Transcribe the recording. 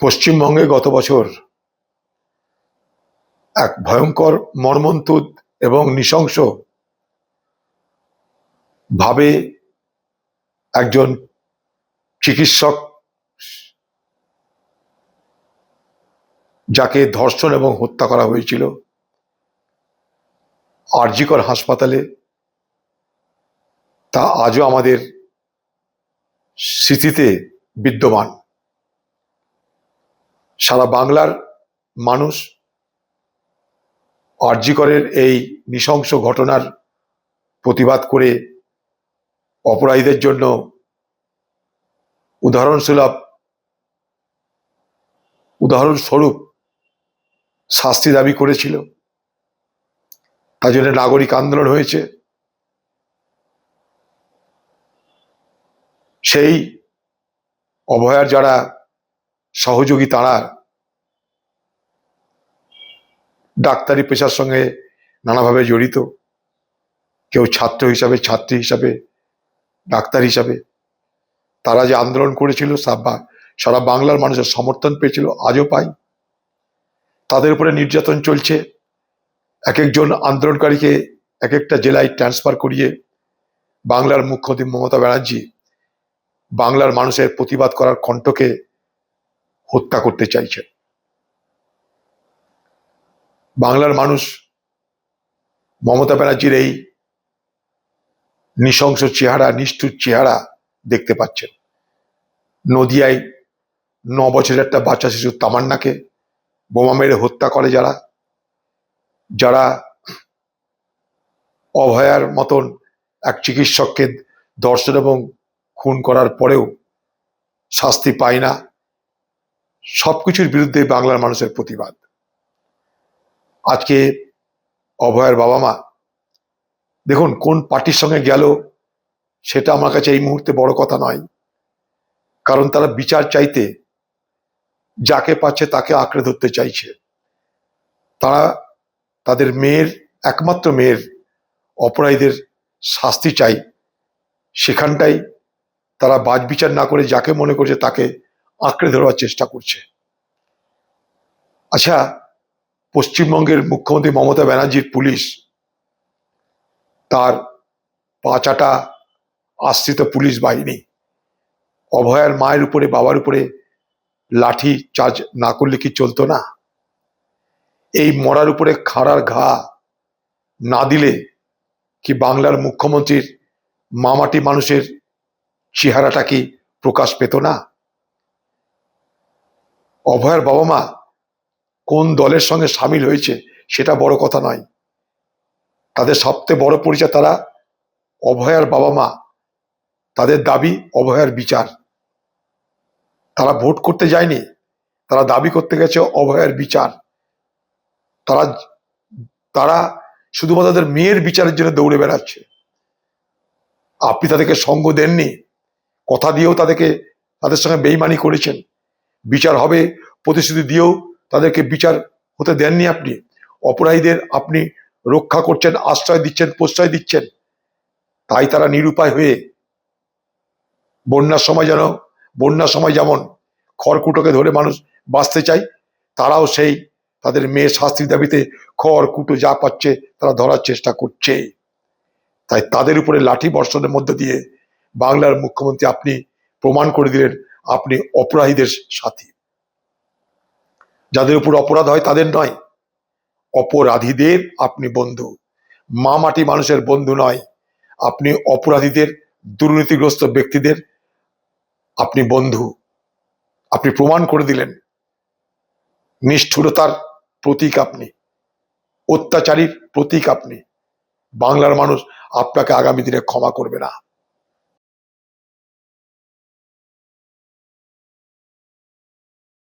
পশ্চিমবঙ্গে গত বছর এক ভয়ঙ্কর মর্মন্তুদ এবং নৃশংস ভাবে একজন চিকিৎসক যাকে ধর্ষণ এবং হত্যা করা হয়েছিল আরজিকর হাসপাতালে, তা আজও আমাদের স্মৃতিতে বিদ্যমান। সারা বাংলার মানুষ আরজিকরের এই নৃশংস ঘটনার প্রতিবাদ করে অপরাধীদের জন্য উদাহরণসুলভ, উদাহরণস্বরূপ শাস্তি দাবি করেছিল। তার জন্য নাগরিক আন্দোলন হয়েছে। সেই অভয়ার যারা সহযোগী তারা ডাক্তারি পেশার সঙ্গে নানাভাবে জড়িত। কেউ ছাত্র হিসাবে, ছাত্রী হিসাবে, ডাক্তার হিসাবে। তারা যে আন্দোলন করেছিল সারা বাংলার মানুষের সমর্থন পেয়েছিল, আজও পাই। তাদের উপরে নির্যাতন চলছে। এক একজন আন্দোলনকারীকে এক একটা জেলায় ট্রান্সফার করিয়ে বাংলার মুখ্যমন্ত্রী মমতা ব্যানার্জি বাংলার মানুষের প্রতিবাদ করার কণ্ঠকে হত্যা করতে চাইছে বাংলার মানুষ মমতা ব্যানার্জির এই নৃশংস চেহারা, নিষ্ঠুর চেহারা দেখতে পাচ্ছেন। নদিয়ায় ন বছরের একটা বাচ্চা শিশু তামান্নাকে বোমা মেরে হত্যা করে যারা যারা অভয়ার মতন এক চিকিৎসককে দর্শন এবং খুন করার পরেও শাস্তি পায় না। সবকিছুর বিরুদ্ধে বাংলার মানুষের প্রতিবাদ। আজকে অভয়ের বাবা মা, দেখুন কোন পার্টির সঙ্গে গেল, সেটা আমার কাছে এই মুহূর্তে বড় কথা নয়। কারণ তারা বিচার চাইতে যাকে পাচ্ছে তাকে আঁকড়ে ধরতে চাইছে। তারা তাদের মেয়ের, একমাত্র মেয়ের অপরাধীদের শাস্তি চাই। সেখানটাই তারা বাজ বিচার না করে যাকে মনে করছে তাকে আঁকড়ে ধরার চেষ্টা করছে। আচ্ছা পশ্চিমবঙ্গের মুখ্যমন্ত্রী মমতা ব্যানার্জির পুলিশ তার পাঁচাটা আশ্রিত পুলিশ বাহিনী, অভয়ার মায়ের উপরে, বাবার উপরে লাঠি চার্জ না করলে কি চলতো না? এই মরার উপরে খাড়ার ঘা না দিলে কি বাংলার মুখ্যমন্ত্রীর মামাটি মানুষের চেহারাটা কি প্রকাশ পেত না? অভয়ের বাবা মা কোন দলের সঙ্গে সামিল হয়েছে সেটা বড় কথা নয়। তাদের সবচেয়ে বড় পরিচয় তারা অভয়ার বাবা মা। তাদের দাবি অভয়ার বিচার। তারা ভোট করতে যায়নি, তারা দাবি করতে গেছে অভয়ার বিচার। তারা তারা শুধুমাত্র তাদের মেয়ের বিচারের জন্য দৌড়ে বেড়াচ্ছে। আপনি তাদেরকে সঙ্গ দেননি, কথা দিয়েও তাদেরকে, তাদের সঙ্গে বেইমানি করেছেন। বিচার হবে, প্রতিশ্রুতি দিয়েও তাদেরকে বিচার হতে দেননি আপনি। অপরাধীদের আপনি রক্ষা করছেন, আশ্রয় দিচ্ছেন, প্রশ্রয় দিচ্ছেন। তাই তারা নিরুপায় হয়ে বন্যার সময় যেন, বন্যার সময় যেমন খড়কুটোকে ধরে মানুষ বাঁচতে চায়, তারাও সেই তাদের মেয়ে শাস্তির দাবিতে খড় কুটো যা পাচ্ছে তারা ধরার চেষ্টা করছে। তাই তাদের উপরে লাঠি বর্ষণের মধ্যে দিয়ে বাংলার মুখ্যমন্ত্রী আপনি প্রমাণ করে দিলেন আপনি অপরাধীদের সাথী। যাদের উপর অপরাধ হয় তাদের নয়। অপরাধীদের আপনি বন্ধু। মা মাটি মানুষের বন্ধু নয়। আপনি অপরাধীদের, দুর্নীতিগ্রস্ত ব্যক্তিদের আপনি বন্ধু। আপনি প্রমাণ করে দিলেন। নিষ্ঠুরতার প্রতীক আপনি। অত্যাচারীর প্রতীক আপনি। বাংলার মানুষ আপনাকে আগামী দিনে ক্ষমা করবে না।